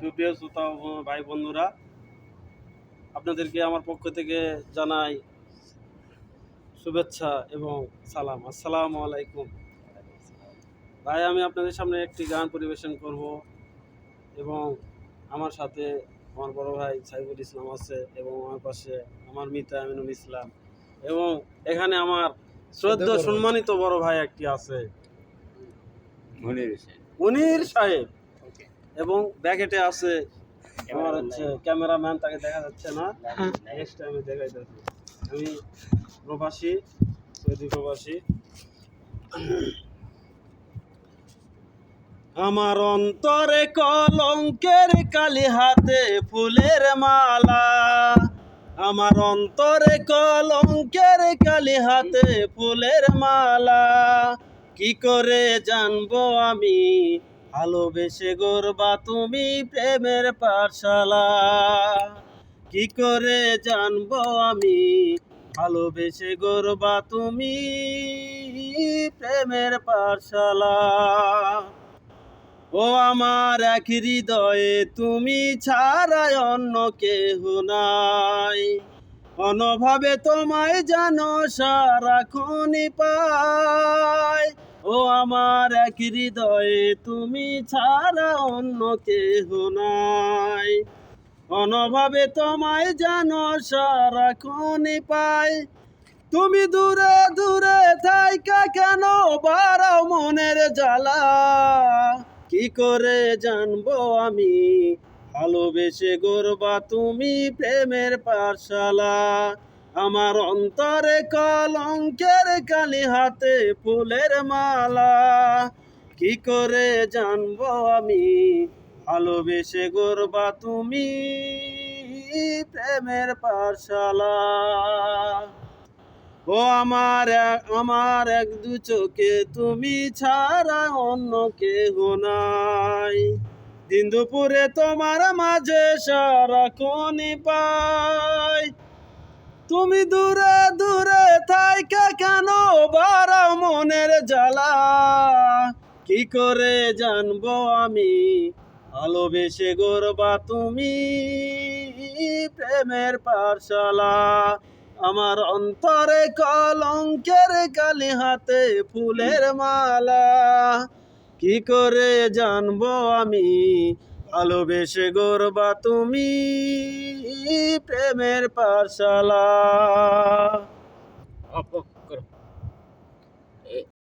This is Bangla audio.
সুপ্রিয় শ্রোতা ভাই বন্ধুরা আপনাদেরকে আমার পক্ষ থেকে জানাই শুভেচ্ছা এবং সালাম। আসসালামু আলাইকুম। ভাই আমি আপনাদের সামনে একটি গান পরিবেশন করব এবং আমার সাথে আমার বড় ভাই সাইফুল ইসলাম আছে এবং আমার পাশে আমার মিতা আমিনুল ইসলাম এবং এখানে আমার শ্রদ্ধ সম্মানিত বড় ভাই একটি আছে। মনির সাহেব। এবং ব্যাকেটে আছে আমার হচ্ছে ক্যামেরাম্যান তাকে দেখা যাচ্ছে না। নেক্সট টাইমে দেখাইতেছি আমি প্রবাসী সৌদি প্রবাসী। আমার অন্তরে কলঙ্কের কালি হাতে ফুলের মালা। আমার অন্তরে কলঙ্কের কালি হাতে ফুলের মালা। কি করে জানব আমি? ভালোবেসে গরবা তুমি প্রেমের পাঠশালা। কি করে জানব আমি? ভালোবেসে গরবা তুমি প্রেমের পাঠশালা। ও আমার এক হৃদয়ে তুমি ছাড়াই অন্য কেহ নাই। অনভাবে তোমায় জানো সারাক্ষণই পাই। ও আমার এক হৃদয়ে, তুমি ছাড়া অন্য কেহ নাই। অনভাবে তোমায় জানো সারাক্ষণই পাই। তুমি দূরে দূরে থাইকা কেন বাড়াও মনের জ্বালা? কি করে জানব আমি? ভালোবেসে গরবা তুমি প্রেমের পাঠশালা। আমার অন্তরে কলঙ্কের কালি হাতে ফুলের মালা। কি করে জানব আমি? ভালোবেসে গরবা তুমি প্রেমের পাঠশালা। ও আমার আমার এক দু চোখে তুমি ছাড়া অন্য কেহ নাই। দিন দুপুরে তোমার মাঝে সারাক্ষণই পাই। তুমি দূরে দূরে থাইকা কেন? বাড়াও মনের জ্বালা। কি করে জানব আমি? ভালোবেসে গরবা তুমি প্রেমের পাঠশালা। আমার অন্তরে কলঙ্কের কালি হাতে ফুলের মালা। কি করে জানব আমি? ভালোবেসে গোরবা তুমি প্রেমের পাঠশালা।